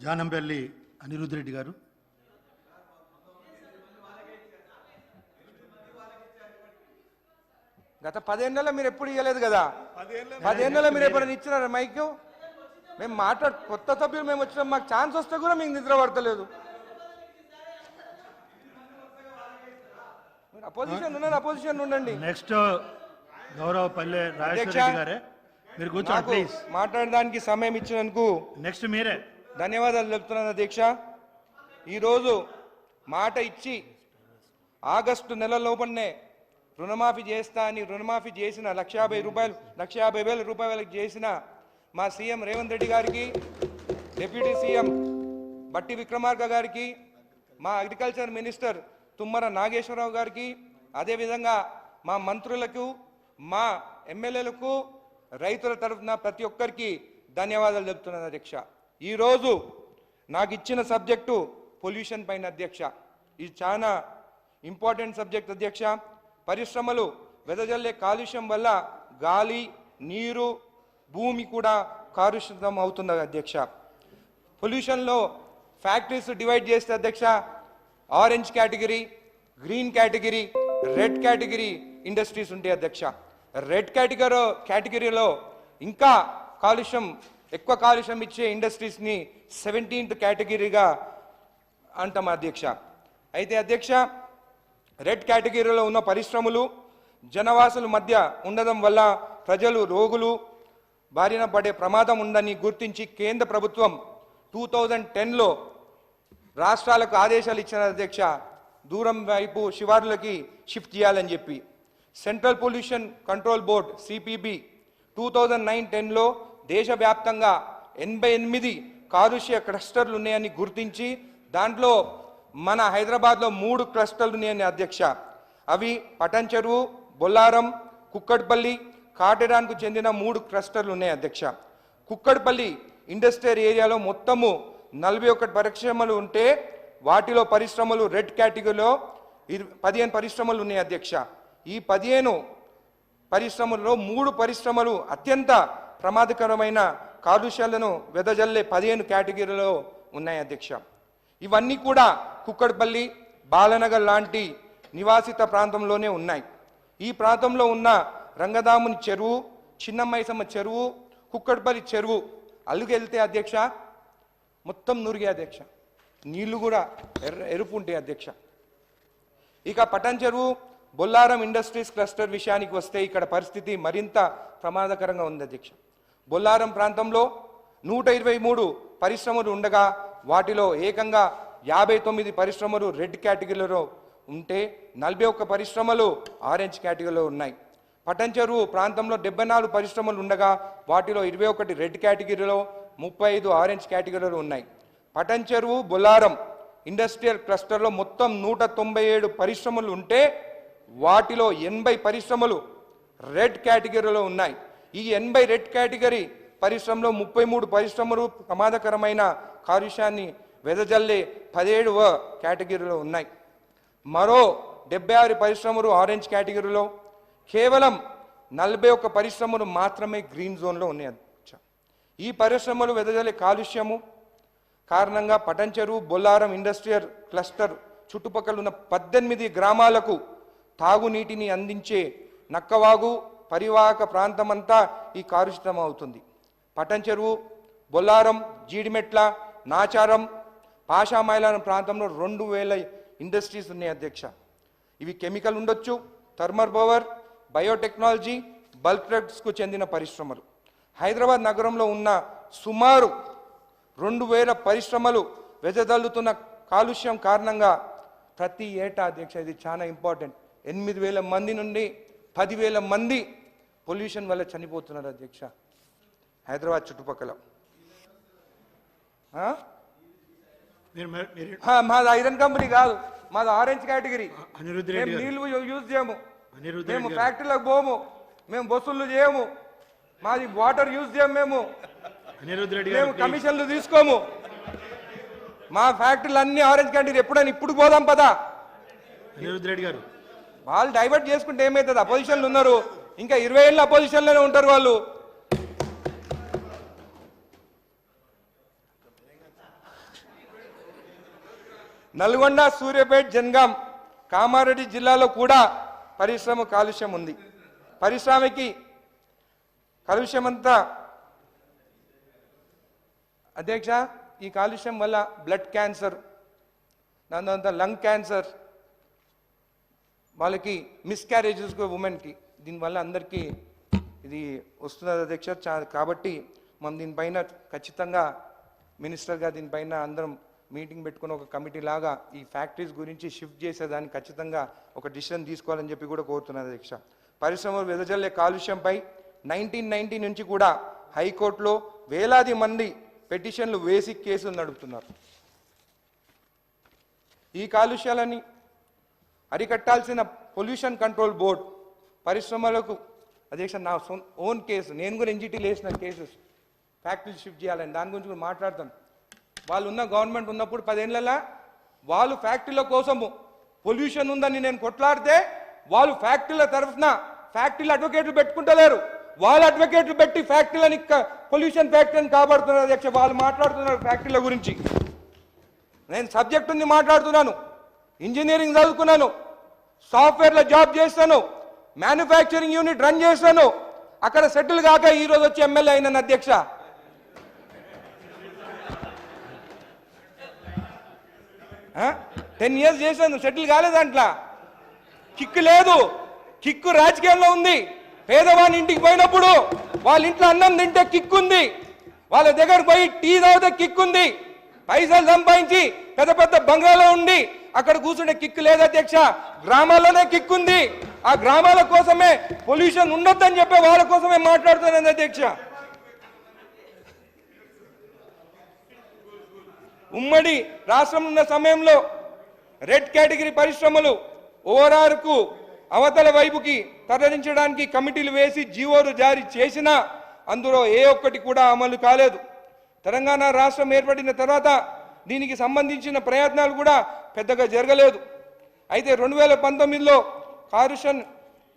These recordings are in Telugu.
జానంపల్లి అనిరుద్ధ్ రెడ్డి గారు. గత పదేళ్ళలో మీరు ఎప్పుడు ఇవ్వలేదు కదా? పదేళ్ళలో మీరు ఎప్పుడైనా ఇచ్చినారా మైక్? మేము మాట్లాడు కొత్త సభ్యులు మేము వచ్చినాం మాకు ఛాన్స్ వస్తే కూడా మీకు నిద్ర పడతలేదు. అపోజిషన్ ఉండండి అపోజిషన్ ఉండండి. నెక్స్ట్ గౌరవ పల్లె రాజేశ్వర గారే. మీరు కూర్చోండి మాట్లాడడానికి సమయం ఇచ్చినందుకు నెక్స్ట్ మీరే. ధన్యవాదాలు తెలుపుతున్నాను దీక్ష. ఈరోజు మాట ఇచ్చి ఆగస్టు నెల లోపలనే రుణమాఫీ చేస్తా అని రుణమాఫీ చేసిన లక్ష యాభై రూపాయలు లక్ష యాభై వేల రూపాయలకు చేసిన మా సీఎం రేవంత్ రెడ్డి గారికి డిప్యూటీ సీఎం బట్టి విక్రమార్క గారికి మా అగ్రికల్చర్ మినిస్టర్ తుమ్మర నాగేశ్వరరావు గారికి అదేవిధంగా మా మంత్రులకు మా ఎమ్మెల్యేలకు రైతుల తరఫున ప్రతి ఒక్కరికి ధన్యవాదాలు చెప్తున్నాను అధ్యక్ష ఈరోజు నాకు ఇచ్చిన సబ్జెక్టు పొల్యూషన్ పైన అధ్యక్ష. ఇది చాలా ఇంపార్టెంట్ సబ్జెక్ట్ అధ్యక్ష. పరిశ్రమలు వెదజల్లే కాలుష్యం వల్ల గాలి నీరు భూమి కూడా కాలుష్యం అవుతుంది అధ్యక్ష. పొల్యూషన్లో ఫ్యాక్టరీస్ డివైడ్ చేస్తే అధ్యక్ష orange category green category red category industries ఉంటాయి అధ్యక్ష. రెడ్ కేటగిరీ కేటగిరీలో ఇంకా కాలుష్యం ఎక్కువ కాలుష్యం ఇచ్చే ఇండస్ట్రీస్ని సెవెంటీన్త్ కేటగిరీగా అంటాం అధ్యక్ష. అయితే అధ్యక్ష రెడ్ కేటగిరీలో ఉన్న పరిశ్రమలు జనవాసుల మధ్య ఉండడం వల్ల ప్రజలు రోగులు బారిన పడే ప్రమాదం ఉందని గుర్తించి కేంద్ర ప్రభుత్వం టూ థౌజండ్ టెన్లో రాష్ట్రాలకు ఆదేశాలు ఇచ్చిన అధ్యక్ష దూరం వైపు శివారులకి షిఫ్ట్ చేయాలని చెప్పి. Central pollution control board CPB two thousand nine టెన్లో దేశవ్యాప్తంగా ఎనభై ఎనిమిది కాలుష్య క్లస్టర్లు ఉన్నాయని గుర్తించి దాంట్లో మన హైదరాబాద్లో మూడు క్లస్టర్లు ఉన్నాయని అధ్యక్ష. అవి పటన్ చెరువు బొల్లారం కుక్కడ్పల్లి కాటేరాన్కు చెందిన మూడు క్లస్టర్లు ఉన్నాయి అధ్యక్ష. కుక్కడ్పల్లి ఇండస్ట్రియల్ ఏరియాలో మొత్తము నలభై ఒకటి పరిశ్రమలు ఉంటే వాటిలో పరిశ్రమలు రెడ్ కేటగిరీలో ఇరు పదిహేను పరిశ్రమలు ఉన్నాయి అధ్యక్ష. ఈ పదిహేను పరిశ్రమల్లో మూడు పరిశ్రమలు అత్యంత ప్రమాదకరమైన కాలుష్యాలను వెదజల్లే పదిహేను కేటగిరీలో ఉన్నాయి అధ్యక్ష. ఇవన్నీ కూడా కుక్కడ్పల్లి బాలనగర్ లాంటి నివాసిత ప్రాంతంలోనే ఉన్నాయి. ఈ ప్రాంతంలో ఉన్న రంగదాముని చెరువు చిన్నమ్మైసమ్మ చెరువు కుక్కడ్పల్లి చెరువు అల్లుకెళ్తే అధ్యక్ష మొత్తం నురిగే అధ్యక్ష. నీళ్ళు కూడా ఎర్ర ఎరుపు ఉంటాయి అధ్యక్ష. ఇక పటన్ చెరువు బొల్లారం ఇండస్ట్రీస్ క్లస్టర్ విషయానికి వస్తే ఇక్కడ పరిస్థితి మరింత ప్రమాదకరంగా ఉంది అధ్యక్ష. బొల్లారం ప్రాంతంలో నూట ఇరవై మూడు పరిశ్రమలు ఉండగా వాటిలో ఏకంగా యాభై తొమ్మిది పరిశ్రమలు రెడ్ కేటగిరీలో ఉంటే నలభై ఒక్క పరిశ్రమలు ఆరెంజ్ కేటగిరీలో ఉన్నాయి. పటన్ చెరువు ప్రాంతంలో డెబ్బై నాలుగు పరిశ్రమలు ఉండగా వాటిలో ఇరవై ఒకటి రెడ్ కేటగిరీలో ముప్పై ఐదు ఆరెంజ్ కేటగిరీలో ఉన్నాయి. పటన్ చెరువు బొల్లారం ఇండస్ట్రియల్ క్లస్టర్లో మొత్తం నూట తొంభై ఏడు పరిశ్రమలు ఉంటే వాటిలో ఎనభై పరిశ్రమలు రెడ్ కేటగిరీలో ఉన్నాయి. ఈ ఎనభై రెడ్ కేటగిరీ పరిశ్రమలో ముప్పై మూడు పరిశ్రమలు ప్రమాదకరమైన కాలుష్యాన్ని వెదజల్లే పదిహేడవ కేటగిరీలో ఉన్నాయి. మరో డెబ్బై ఆరు పరిశ్రమలు ఆరెంజ్ కేటగిరీలో కేవలం నలభై ఒక్క పరిశ్రమలు మాత్రమే గ్రీన్ జోన్లో ఉన్నాయి ఈ పరిశ్రమలు వెదజల్లే కాలుష్యము కారణంగా పటన్ చెరువు బొల్లారం ఇండస్ట్రియల్ క్లస్టర్ చుట్టుపక్కల ఉన్న పద్దెనిమిది గ్రామాలకు తాగునీటిని అందించే నక్కవాగు పరివాహక ప్రాంతమంతా ఈ కాలుష్యం అవుతుంది పటన్ చెరువు బొల్లారం జీడిమెట్ల నాచారం పాషామైలారం ప్రాంతంలో రెండు వేల ఇండస్ట్రీస్ ఉన్నాయి అధ్యక్ష. ఇవి కెమికల్ ఉండొచ్చు థర్మల్ పవర్ బయోటెక్నాలజీ బల్క్ డ్రగ్స్కు చెందిన పరిశ్రమలు. హైదరాబాద్ నగరంలో ఉన్న సుమారు రెండు వేల పరిశ్రమలు వెదజల్లుతున్న కాలుష్యం కారణంగా ప్రతి ఏటా అధ్యక్ష ఇది చాలా ఇంపార్టెంట్. ఎనిమిది వేల మంది నుండి పదివేల మంది పొల్యూషన్ వల్ల చనిపోతున్నారు అధ్యక్ష. హైదరాబాద్ చుట్టుపక్కల. మాది ఐరన్ కంపెనీ కాదు మాది ఆరెంజ్ కేటగిరీ. మేము నీళ్ళు యూజ్ చేయము. మేము ఫ్యాక్టరీలకు పోము మేము బస్సులు చేయము మాది వాటర్ యూజ్ చేయము మేము. మేము. కమిషన్లు తీసుకోము. మా ఫ్యాక్టరీలు అన్ని ఆరెంజ్ కేటగిరీ. ఎప్పుడైనా ఇప్పుడు పోదాం పదా. అనిరుద్ధ్ రెడ్డి గారు. వాళ్ళు డైవర్ట్ చేసుకుంటే ఏమవుతుంది అపోజిషన్లు ఉన్నారు. ఇంకా ఇరవై ఏళ్ళ అపోజిషన్లోనే ఉంటారు వాళ్ళు. నల్గొండ సూర్యాపేట జనగాం కామారెడ్డి జిల్లాలో కూడా పరిశ్రమ కాలుష్యం ఉంది. పరిశ్రమకి కాలుష్యం అంతా అధ్యక్ష ఈ కాలుష్యం వల్ల బ్లడ్ క్యాన్సర్ దాని లంగ్ క్యాన్సర్ వాళ్ళకి మిస్క్యారేజెస్ ఉమెన్కి దీనివల్ల అందరికీ ఇది వస్తున్నది అధ్యక్ష కాబట్టి మనం దీనిపైన ఖచ్చితంగా మినిస్టర్గా దీనిపైన అందరం మీటింగ్ పెట్టుకుని ఒక కమిటీ లాగా ఈ ఫ్యాక్టరీస్ గురించి షిఫ్ట్ చేసేదానికి ఖచ్చితంగా ఒక డిసిషన్ తీసుకోవాలని చెప్పి కూడా కోరుతున్నది అధ్యక్ష. పరిశ్రమలు వెదజల్లే కాలుష్యంపై నైన్టీన్ నైన్టీ నుంచి కూడా హైకోర్టులో వేలాది మంది పెటిషన్లు వేసి కేసులు నడుపుతున్నారు. ఈ కాలుష్యాలని అరికట్టాల్సిన పొల్యూషన్ కంట్రోల్ బోర్డ్ పరిశ్రమలకు అధ్యక్ష నా సొం ఓన్ కేసు నేను కూడా ఎన్జిటీలు వేసిన కేసెస్ ఫ్యాక్టరీలు షిఫ్ట్ చేయాలని దాని గురించి కూడా మాట్లాడతాను. వాళ్ళు ఉన్న గవర్నమెంట్ ఉన్నప్పుడు పదేళ్ళలా వాళ్ళు ఫ్యాక్టరీల కోసము పొల్యూషన్ ఉందని నేను కొట్లాడితే వాళ్ళు ఫ్యాక్టరీల తరఫున ఫ్యాక్టరీలు అడ్వకేట్లు పెట్టుకుంటలేరు. వాళ్ళ అడ్వకేట్లు పెట్టి ఫ్యాక్టరీలని పొల్యూషన్ ఫ్యాక్టరీని కాపాడుతున్నారు అధ్యక్ష వాళ్ళు మాట్లాడుతున్నారు ఫ్యాక్టరీల గురించి. నేను సబ్జెక్ట్ ఉంది మాట్లాడుతున్నాను ఇంజనీరింగ్ చదువుకున్నాను సాఫ్ట్వేర్లో జాబ్ చేస్తాను మ్యానుఫ్యాక్చరింగ్ యూనిట్ రన్ చేస్తాను అక్కడ సెటిల్ కాక ఈరోజు వచ్చి ఎమ్మెల్యే అయిన అధ్యక్ష. టెన్ ఇయర్స్ చేశాను. సెటిల్ కాలేదు దాంట్లో. కిక్కు లేదు. కిక్కు రాజకీయంలో ఉంది. పేదవాని ఇంటికి పోయినప్పుడు వాళ్ళ ఇంట్లో అన్నం తింటే కిక్కు ఉంది. వాళ్ళ దగ్గర పోయి టీ తాగితే కిక్కు ఉంది. పైసలు సంపాదించి పెద్ద పెద్ద బంగ్లాలో ఉండి అక్కడ కూర్చునే కిక్కు లేదు అధ్యక్ష. గ్రామాల్లోనే కిక్ ఉంది. ఆ గ్రామాల కోసమే పొల్యూషన్ ఉండొద్దని చెప్పి వాళ్ళ కోసమే మాట్లాడుతున్నాను అధ్యక్ష. ఉమ్మడి రాష్ట్రం ఉన్న సమయంలో రెడ్ కేటగిరీ పరిశ్రమలు ఓరార్కు అవతల వైపుకి తరలించడానికి కమిటీలు వేసి జీవోలు జారీ చేసినా అందులో ఏ ఒక్కటి కూడా అమలు కాలేదు. తెలంగాణ రాష్ట్రం ఏర్పడిన తర్వాత దీనికి సంబంధించిన ప్రయత్నాలు కూడా పెద్దగా జరగలేదు. అయితే రెండు వేల పంతొమ్మిదిలో కాలుష్యం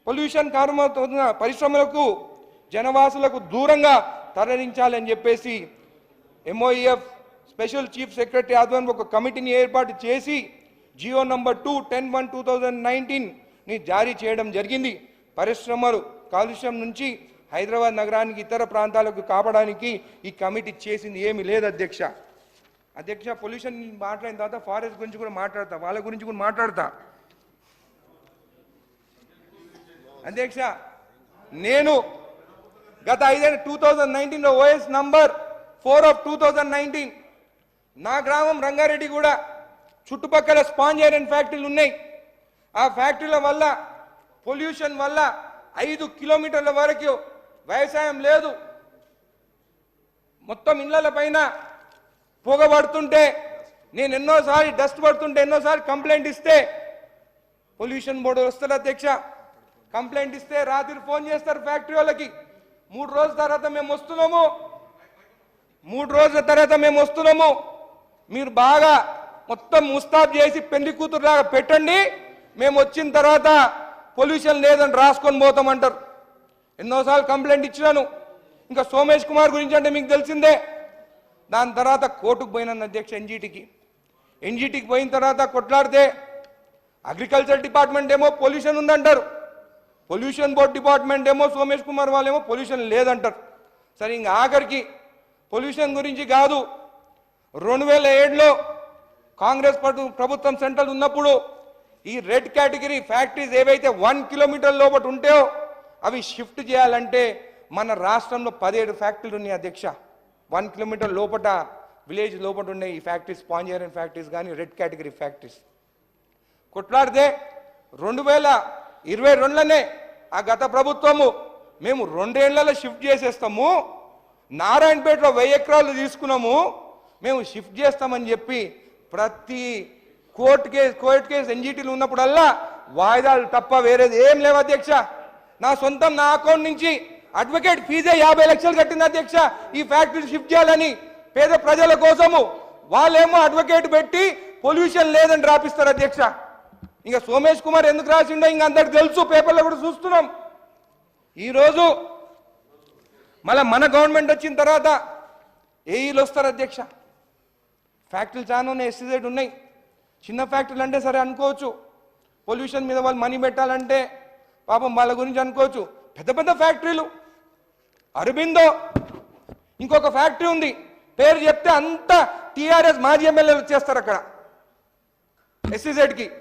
పొల్యూషన్ కారణమవుతున్న పరిశ్రమలకు జనవాసులకు దూరంగా తరలించాలని చెప్పేసి ఎంఓఈఎఫ్ స్పెషల్ చీఫ్ సెక్రటరీ ఆధ్వర్యంలో ఒక కమిటీని ఏర్పాటు చేసి GO number two ten one two thousand నైన్టీన్ని జారీ చేయడం జరిగింది. పరిశ్రమలు కాలుష్యం నుంచి హైదరాబాద్ నగరానికి ఇతర ప్రాంతాలకు కాపడానికి ఈ కమిటీ చేసింది ఏమీ లేదు అధ్యక్ష. అధ్యక్ష పొల్యూషన్ మాట్లాడిన తర్వాత ఫారెస్ట్ గురించి కూడా మాట్లాడతా వాళ్ళ గురించి కూడా మాట్లాడతా. అధ్యక్ష నేను గత ఐదేళ్ళ టూ థౌజండ్ నైన్టీన్లో OS number four of two thousand nineteen నా గ్రామం రంగారెడ్డి కూడా చుట్టుపక్కల స్పాంజ్ ఐరన్ ఫ్యాక్టరీలు ఉన్నాయి. ఆ ఫ్యాక్టరీల వల్ల పొల్యూషన్ వల్ల ఐదు కిలోమీటర్ల వరకు వ్యవసాయం లేదు. మొత్తం ఇళ్ళల పైన పొగ పడుతుంటే నేను ఎన్నోసారి డస్ట్ పడుతుంటే ఎన్నోసారి కంప్లైంట్ ఇస్తే పొల్యూషన్ బోర్డు వస్తారు అధ్యక్ష. కంప్లైంట్ ఇస్తే రాత్రి ఫోన్ చేస్తారు ఫ్యాక్టరీ వాళ్ళకి. మూడు రోజుల తర్వాత మేము వస్తున్నాము. మూడు రోజుల తర్వాత మేము వస్తున్నాము. మీరు బాగా మొత్తం ముస్తాబ్ చేసి పెళ్ళి కూతురులాగా పెట్టండి. మేము వచ్చిన తర్వాత పొల్యూషన్ లేదని రాసుకొని పోతామంటారు. ఎన్నోసార్లు కంప్లైంట్ ఇచ్చినాను. ఇంకా సోమేష్ కుమార్ గురించి అంటే మీకు తెలిసిందే. దాని తర్వాత కోర్టుకు పోయినాను అధ్యక్ష ఎన్జీటీకి. ఎన్జీటీకి పోయిన తర్వాత కొట్లాడితే అగ్రికల్చర్ డిపార్ట్మెంట్ ఏమో పొల్యూషన్ ఉందంటారు. పొల్యూషన్ బోర్డ్ డిపార్ట్మెంట్ ఏమో సోమేష్ కుమార్ వాళ్ళేమో పొల్యూషన్ లేదంటారు. సరే ఇంకా ఆఖరికి పొల్యూషన్ గురించి కాదు. రెండు వేల ఏడులో కాంగ్రెస్ ప్రభుత్వం సెంట్రల్ ఉన్నప్పుడు ఈ రెడ్ కేటగిరీ ఫ్యాక్టరీస్ ఏవైతే వన్ కిలోమీటర్ లోపల ఉంటాయో అవి షిఫ్ట్ చేయాలంటే మన రాష్ట్రంలో పదిహేడు ఫ్యాక్టరీలు ఉన్నాయి అధ్యక్ష. వన్ కిలోమీటర్ లోపట విలేజ్ లోపల ఉండే ఈ ఫ్యాక్టరీస్ పాంజేరియన్ ఫ్యాక్టరీస్ కానీ రెడ్ కేటగిరీ ఫ్యాక్టరీస్. కొట్లాడితే రెండు వేల ఇరవై రెండులోనే ఆ గత ప్రభుత్వము మేము రెండేళ్ళలో షిఫ్ట్ చేసేస్తాము నారాయణపేటలో వెయ్యి ఎకరాలు తీసుకున్నాము మేము షిఫ్ట్ చేస్తామని చెప్పి ప్రతి కోర్టు కేసు కోర్టు కేసు ఎన్జిటీలు ఉన్నప్పుడల్లా వాయిదాలు తప్ప వేరేది ఏం లేవు అధ్యక్ష. నా సొంతం నా అకౌంట్ నుంచి అడ్వకేట్ ఫీజే యాభై లక్షలు కట్టింది అధ్యక్ష. ఈ ఫ్యాక్టరీ షిఫ్ట్ చేయాలని పేద ప్రజల కోసము వాళ్ళేమో అడ్వకేట్ పెట్టి పొల్యూషన్ లేదని రాపిస్తారు అధ్యక్ష. ఇంకా సోమేష్ కుమార్ ఎందుకు రాసిండో ఇంకా అందరికి తెలుసు పేపర్లో కూడా చూస్తున్నాం. ఈరోజు మళ్ళీ మన గవర్నమెంట్ వచ్చిన తర్వాత ఏఈలు వస్తారు అధ్యక్ష. ఫ్యాక్టరీలు చాలా ఉన్నాయి ఎస్సీజెడ్ ఉన్నాయి. చిన్న ఫ్యాక్టరీలు అంటే సరే అనుకోవచ్చు. పొల్యూషన్ మీద వాళ్ళు మనీ పెట్టాలంటే పాపం వాళ్ళ గురించి అనుకోవచ్చు. పెద్ద పెద్ద ఫ్యాక్టరీలు. అరబిందో. ఇంకొక ఫ్యాక్టరీ ఉంది. పేరు చెప్తే అంత టీఆర్ఎస్ మాజీ ఎమ్మెల్యేలు వచ్చేస్తారు అక్కడ. ఎస్సీజెడ్కి.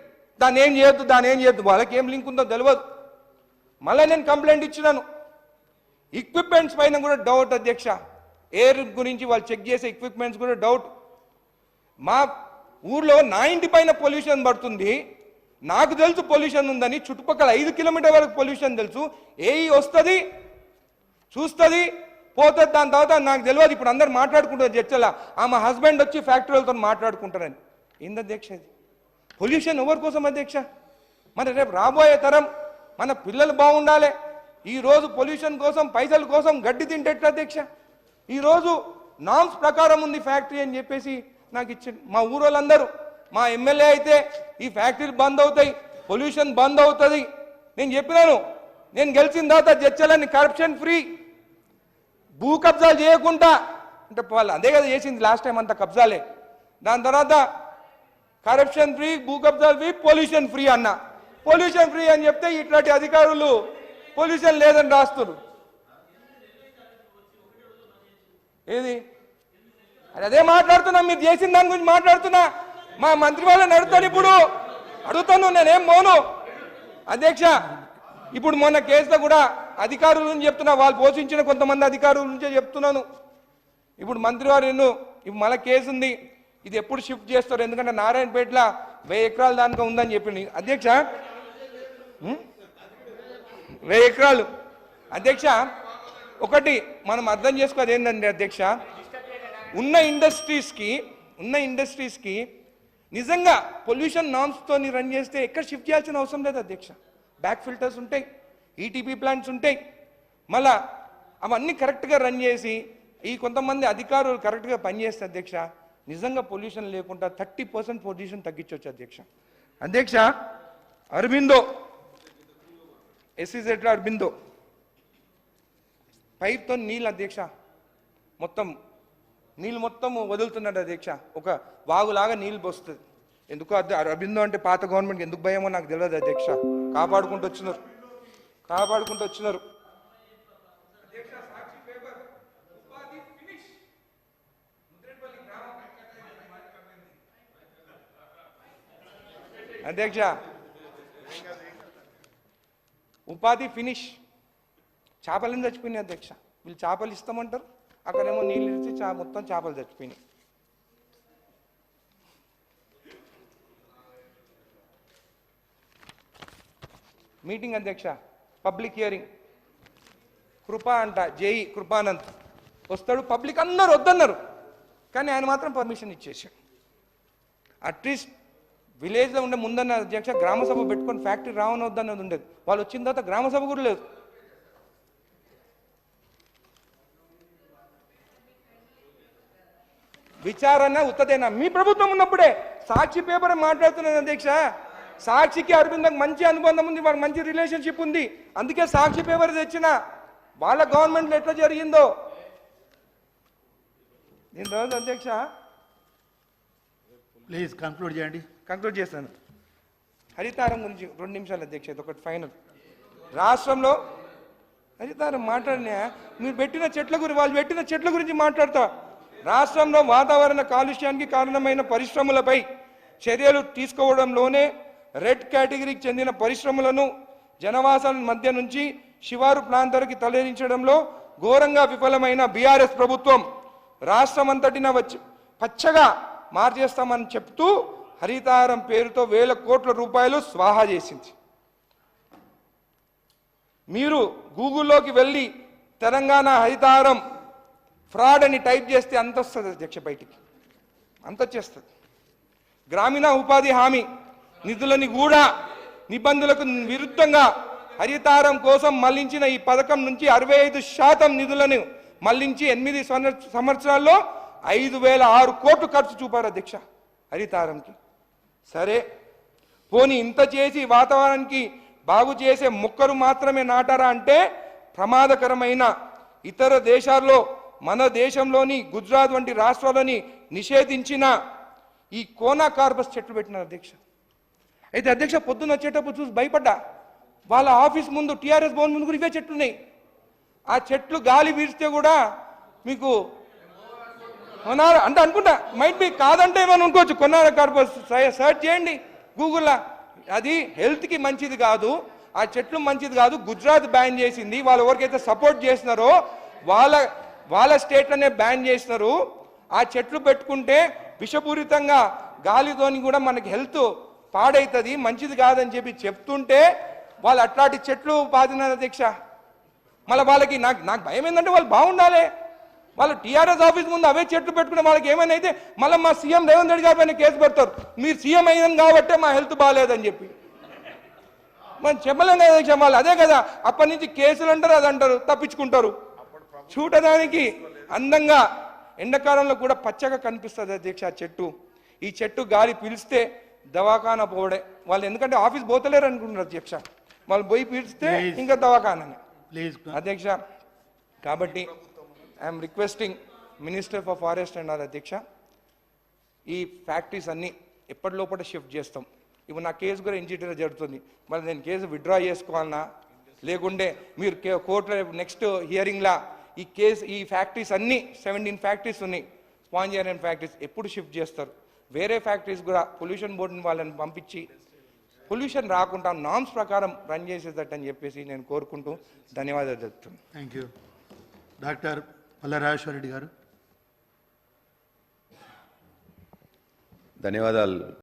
దాన్ని ఏం చేయొద్దు దాన్ని ఏం చేయొద్దు. వాళ్ళకి ఏం లింక్ ఉందో తెలియదు మళ్ళీ నేను కంప్లైంట్ ఇచ్చినాను. ఎక్విప్మెంట్స్ పైన కూడా డౌట్ అధ్యక్ష. ఎయిర్ గురించి వాళ్ళు చెక్ చేసే ఎక్విప్మెంట్స్ కూడా డౌట్ మా ఊర్లో నా ఇంటి పైన పొల్యూషన్ పడుతుంది. నాకు తెలుసు పొల్యూషన్ ఉందని. చుట్టుపక్కల ఐదు కిలోమీటర్ వరకు పొల్యూషన్ తెలుసు. ఏఈ వస్తుంది చూస్తుంది పోతుంది దాని తర్వాత నాకు తెలియదు ఇప్పుడు అందరు మాట్లాడుకుంటారు చర్చల. ఆమె హస్బెండ్ వచ్చి ఫ్యాక్టరీలతో మాట్లాడుకుంటారని. ఏంది అధ్యక్ష ఇది? పొల్యూషన్ ఎవరి కోసం అధ్యక్ష? మరి రేపు రాబోయే తరం మన పిల్లలు బాగుండాలి. ఈరోజు పొల్యూషన్ కోసం పైసల కోసం గడ్డి తింటే ఎట్లా అధ్యక్ష? ఈరోజు నామ్స్ ప్రకారం ఉంది ఫ్యాక్టరీ అని చెప్పేసి నాకు ఇచ్చింది మా ఊరోళ్ళందరూ. మా ఎమ్మెల్యే అయితే ఈ ఫ్యాక్టరీలు బంద్ అవుతాయి పొల్యూషన్ బంద్ అవుతుంది. నేను చెప్పినాను నేను గెలిచిన తర్వాత జడ్చలని కరప్షన్ ఫ్రీ భూ కబ్జాలు చేయకుండా అంటే వాళ్ళు అదే కదా చేసింది లాస్ట్ టైం అంతా కబ్జాలే. దాని తర్వాత కరప్షన్ ఫ్రీ భూ కబ్జాలు ఫ్రీ పొల్యూషన్ ఫ్రీ అన్న. పొల్యూషన్ ఫ్రీ అని చెప్తే ఇట్లాంటి అధికారులు పొల్యూషన్ లేదని రాస్తున్నారు. ఏది? అదే మాట్లాడుతున్నా మీరు చేసిన దాని గురించి మాట్లాడుతున్నా. మా మంత్రి వాళ్ళని అడుగుతాను ఇప్పుడు. అడుగుతాను నేనేం మోను? అధ్యక్ష ఇప్పుడు మొన్న కేసులో కూడా అధికారుల నుంచి చెప్తున్నా వాళ్ళు పోషించిన కొంతమంది అధికారుల నుంచే చెప్తున్నాను. ఇప్పుడు మంత్రి వారు ఎన్నో ఇప్పుడు మళ్ళీ కేసు ఉంది ఇది ఎప్పుడు షిఫ్ట్ చేస్తారు? ఎందుకంటే నారాయణపేటలో వెయ్యి ఎకరాలు దానిక ఉందని చెప్పింది అధ్యక్ష వెయ్యి ఎకరాలు. అధ్యక్ష ఒకటి మనం అర్థం చేసుకోవాలి ఏంటండి అధ్యక్ష ఉన్న ఇండస్ట్రీస్కి ఉన్న ఇండస్ట్రీస్కి నిజంగా పొల్యూషన్ నామ్స్తో రన్ చేస్తే ఎక్కడ షిఫ్ట్ చేయాల్సిన అవసరం లేదు అధ్యక్ష. బ్యాక్ ఫిల్టర్స్ ఉంటాయి. ఈటీపీ ప్లాంట్స్ ఉంటాయి. మళ్ళా అవన్నీ కరెక్ట్గా రన్ చేసి ఈ కొంతమంది అధికారులు కరెక్ట్గా పనిచేస్తే అధ్యక్ష నిజంగా పొల్యూషన్ లేకుండా థర్టీ పర్సెంట్ పొల్యూషన్ తగ్గించవచ్చు అధ్యక్ష. అధ్యక్ష అరబిందో ఎస్సీజెడ్లో అరబిందో. పైప్తో నీళ్ళు అధ్యక్ష మొత్తం నీళ్ళు మొత్తం వదులుతున్నాడు అధ్యక్ష ఒక వాగులాగా నీళ్ళు పోస్తుంది. ఎందుకో అరబిందో అంటే పాత గవర్నమెంట్ ఎందుకు భయమో నాకు తెలియదు అధ్యక్ష. కాపాడుకుంటూ వచ్చినారు. కాపాడుకుంటూ వచ్చినారు. అధ్యక్ష ఉపాధి ఫినిష్. చేపలు చచ్చిపోయినాయి అధ్యక్ష. వీళ్ళు చేపలు ఇస్తామంటారు అక్కడేమో నీళ్ళు ఇచ్చి చా మొత్తం చేపలు చచ్చిపోయినాయి. మీటింగ్ అధ్యక్ష. Public hearing. కృప అంట జేఈ కృపానంద్. వస్తాడు పబ్లిక్ అందరు వద్దన్నారు. కానీ ఆయన మాత్రం పర్మిషన్ ఇచ్చేసాడు అట్లీస్ట్ విలేజ్లో ఉండే ముందన్న అధ్యక్ష గ్రామసభ పెట్టుకొని ఫ్యాక్టరీ రావని వద్దన్నది ఉండేది. వాళ్ళు వచ్చిన తర్వాత గ్రామసభ కూడా లేదు. విచారణ ఉత్తదేనా? మీ ప్రభుత్వం ఉన్నప్పుడే సాక్షి పేపర్ మాట్లాడుతున్నది అధ్యక్ష. సాక్షికి అరవిందకు మంచి అనుబంధం ఉంది వాళ్ళకి మంచి రిలేషన్షిప్ ఉంది. అందుకే సాక్షి పేపర్ తెచ్చిన. వాళ్ళ గవర్నమెంట్లో ఎట్లా జరిగిందో. దీని రోజు అధ్యక్ష. ప్లీజ్ కంక్లూడ్ చేయండి. కంక్లూడ్ చేస్తాను. హరితారం గురించి రెండు నిమిషాలు అధ్యక్ష ఇది ఒకటి ఫైనల్ రాష్ట్రంలో హరితారం మాట్లాడినా? మీరు పెట్టిన చెట్ల గురించి వాళ్ళు పెట్టిన చెట్ల గురించి మాట్లాడతా. రాష్ట్రంలో వాతావరణ కాలుష్యానికి కారణమైన పరిశ్రమలపై చర్యలు తీసుకోవడంలోనే రెడ్ కేటగిరీకి చెందిన పరిశ్రమలను జనవాసాల మధ్య నుంచి శివారు ప్రాంతానికి తరలించడంలో ఘోరంగా విఫలమైన బీఆర్ఎస్ ప్రభుత్వం రాష్ట్రమంతటిన వచ్చి పచ్చగా మార్చేస్తామని చెప్తూ హరితారం పేరుతో వేల కోట్ల రూపాయలు స్వాహా చేసింది. మీరు గూగుల్లోకి వెళ్ళి తెలంగాణ హరితారం ఫ్రాడ్ అని టైప్ చేస్తే అంత వస్తుంది అధ్యక్ష బయటికి. అంత వచ్చేస్తుంది గ్రామీణ ఉపాధి హామీ నిధులని కూడా నిబంధనలకు విరుద్ధంగా హరితారం కోసం మళ్ళించిన ఈ పథకం నుంచి అరవై ఐదు శాతం నిధులను మళ్ళించి ఎనిమిది సంవత్సరాల్లో ఐదు వేల ఆరు కోట్లు ఖర్చు చూపారు అధ్యక్ష హరితారంకి. సరే పోనీ ఇంత చేసి వాతావరణానికి బాగు చేసే మొక్కలు మాత్రమే నాటారా అంటే ప్రమాదకరమైన ఇతర దేశాల్లో మన దేశంలోని గుజరాత్ వంటి రాష్ట్రాలని నిషేధించిన ఈ కోనా కార్బస్ చెట్లు పెట్టినారు అధ్యక్ష. అయితే అధ్యక్ష పొద్దున్న వచ్చేటప్పుడు చూసి భయపడ్డా. వాళ్ళ ఆఫీస్ ముందు టీఆర్ఎస్ భవన్ ముందు కూడా ఇవే చెట్లు ఉన్నాయి ఆ చెట్లు గాలి వీరిస్తే కూడా మీకు కొనాలి అంటే అనుకుంటా మైట్ బి కాదంటే ఏమైనా అనుకోవచ్చు. కొన్నార కార్పస్ సర్చ్ చేయండి గూగుల్లో. అది హెల్త్కి మంచిది కాదు. ఆ చెట్లు మంచిది కాదు. గుజరాత్ బ్యాన్ చేసింది. వాళ్ళు ఎవరికైతే సపోర్ట్ చేస్తున్నారో వాళ్ళ వాళ్ళ స్టేట్లోనే బ్యాన్ చేసినారు ఆ చెట్లు పెట్టుకుంటే విషపూరితంగా గాలితోని కూడా మనకి హెల్త్ పాడైతుంది మంచిది కాదని చెప్పి చెప్తుంటే వాళ్ళు అట్లాంటి చెట్లు పాదినారు అధ్యక్ష మళ్ళీ వాళ్ళకి నాకు నాకు భయం ఏంటంటే వాళ్ళు బాగుండాలి. వాళ్ళు టీఆర్ఎస్ ఆఫీస్ ముందు అవే చెట్లు పెట్టుకునే వాళ్ళకి ఏమైనా అయితే మళ్ళీ మా సీఎం రేవంత్ రెడ్డి గారి పైన కేసు పెడతారు. మీరు సీఎం అయ్యాను కాబట్టే మా హెల్త్ బాగాలేదని చెప్పి. మనం చెప్పలేం కదా అధ్యక్ష వాళ్ళు అదే కదా అప్పటి నుంచి కేసులు అంటారు అది అంటారు తప్పించుకుంటారు. చూడడానికి అందంగా ఎండాకాలంలో కూడా పచ్చగా కనిపిస్తుంది అధ్యక్ష ఆ చెట్టు. ఈ చెట్టు గాలి పిలిస్తే దవాఖానా పోవడే వాళ్ళు ఎందుకంటే ఆఫీస్ పోతలేరు అనుకుంటున్నారు అధ్యక్ష. వాళ్ళు పోయి Please. ఇంకా దవాఖాననే. ప్లీజ్ అధ్యక్ష కాబట్టి I'm requesting minister for forest and అధ్యక్ష. ఈ ఫ్యాక్టరీస్ అన్నీ ఎప్పటి లోపల షిఫ్ట్ చేస్తాం? ఇప్పుడు నా కేసు కూడా ఎన్జిటీలో జరుగుతుంది. మరి నేను కేసు విత్డ్రా చేసుకోవాలన్నా లేకుంటే మీరు కోర్టులో నెక్స్ట్ హియరింగ్లా ఈ కేసు ఈ ఫ్యాక్టరీస్ అన్నీ సెవెంటీన్ ఫ్యాక్టరీస్ ఉన్నాయి. స్పాంజియర్ ఫ్యాక్టరీస్ ఎప్పుడు షిఫ్ట్ చేస్తారు? వేరే ఫ్యాక్టరీస్ కూడా పొల్యూషన్ బోర్డుని వాళ్ళని పంపించి పొల్యూషన్ రాకుండా నామ్స్ ప్రకారం రన్ చేసేటట్టు అని చెప్పేసి నేను కోరుకుంటూ ధన్యవాదాలు చెప్తున్నాను thank you doctor Pallarajeshwara Reddy గారు. ధన్యవాదాలు.